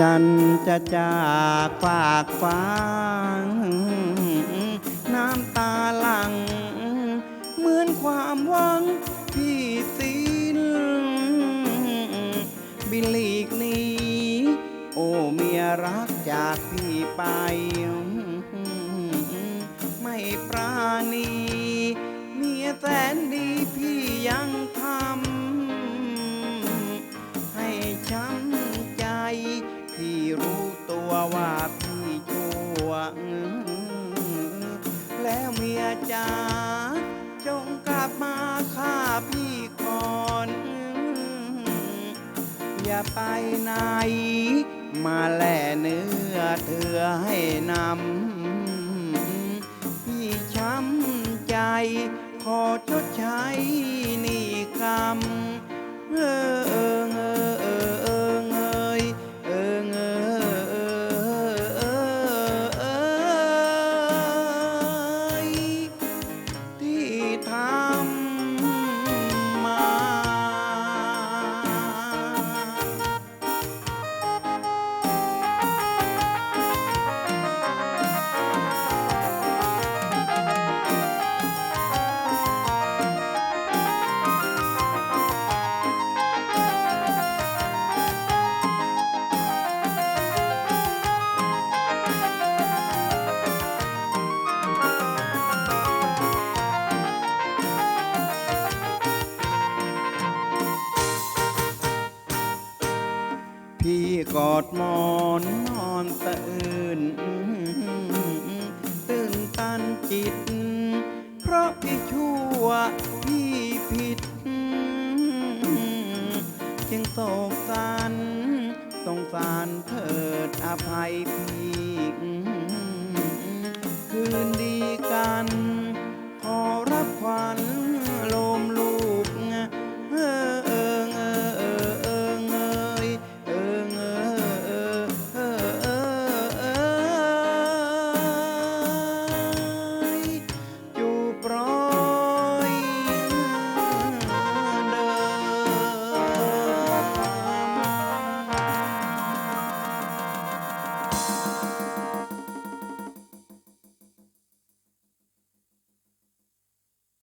จันจะจากฝากฟ้าน้ำตาหลัง เหมือนความหวังที่สิ้นบินลีกนี้ โอ้เมียรักจากพี่ไป ไม่ปราณี เมียแสนดี จ๋าจงกลับมาฆ่าพี่ก่อน อย่าไปไหน มาแล่เนื้อเธอให้นำ พี่ช้ำใจ ขอชดใช้หนี่กรรม เออเออเออ พี่กอดหมอนนอนตะอื่น ตื่นตันจิต เพราะพี่ชั่วพี่ผิด จึงโศกสันสงสารเถิดอภัยพี่